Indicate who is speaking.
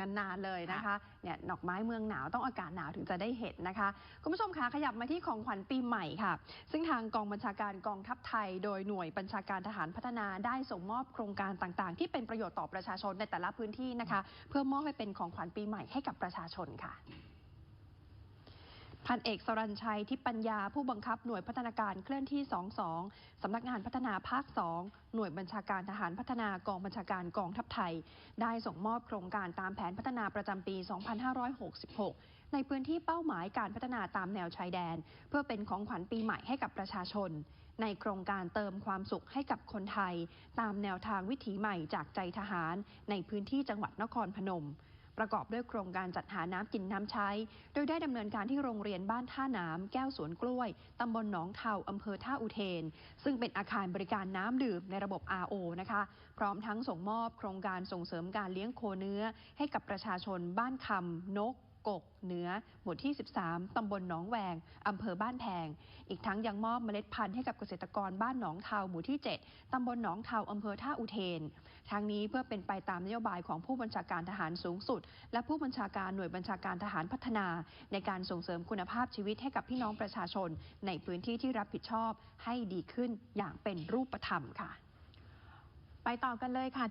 Speaker 1: นานๆเลยนะคะเนี่ยดอกไม้เมืองหนาวต้องอากาศหนาวถึงจะได้เห็นนะคะ คุณผู้ชมคะขยับมาที่ของขวัญปีใหม่ค่ะ ซึ่งทางกองบัญชาการกองทัพไทย โดยหน่วยบัญชาการทหารพัฒนาได้ส่งมอบโครงการต่างๆ ที่เป็นประโยชน์ต่อประชาชนในแต่ละพื้นที่นะคะ เพื่อมอบให้เป็นของขวัญปีใหม่ให้กับประชาชนค่ะ พันเอกสรัญชัยทิพปัญญาผู้บังคับหน่วยพัฒนาการเคลื่อนที่ 22 สำนักงานพัฒนาภาค 2 หน่วยบัญชาการทหารพัฒนากองบัญชาการกองทัพไทย ได้ส่งมอบโครงการตามแผนพัฒนาประจำปี 2566 ในพื้นที่เป้าหมายการพัฒนาตามแนวชายแดน เพื่อเป็นของขวัญปีใหม่ให้กับประชาชน ในโครงการเติมความสุขให้กับคนไทย ตามแนวทางวิถีใหม่จากใจทหาร ในพื้นที่จังหวัดนครพนม ประกอบด้วยโครงการจัดหาน้ำกินน้ำใช้ โดยได้ดำเนินการที่โรงเรียนบ้านท่าน้ำแก้วสวนกล้วยตำบลหนองเทาอำเภอท่าอุเทน ซึ่งเป็นอาคารบริการน้ำดื่มในระบบ RO นะคะ พร้อมทั้งส่งมอบโครงการส่งเสริมการเลี้ยงโคเนื้อ ให้กับประชาชนบ้านคำนก กกเหนือ หมู่ที่ 13 ตำบลหนองแวง อำเภอบ้านแพง อีกทั้งยังมอบเมล็ดพันธุ์ให้กับเกษตรกรบ้านหนองเทาหมู่ที่ 7 ตำบลหนองเทาอำเภอท่าอุเทนทางนี้เพื่อเป็นไปตามนโยบายของผู้บัญชาการทหารสูงสุด และผู้บัญชาการหน่วยบัญชาการทหารพัฒนา ในการส่งเสริมคุณภาพชีวิตให้กับพี่น้องประชาชน ในพื้นที่ที่รับผิดชอบให้ดีขึ้นอย่างเป็นรูปธรรมค่ะ
Speaker 2: ไปต่อกันเลยค่ะ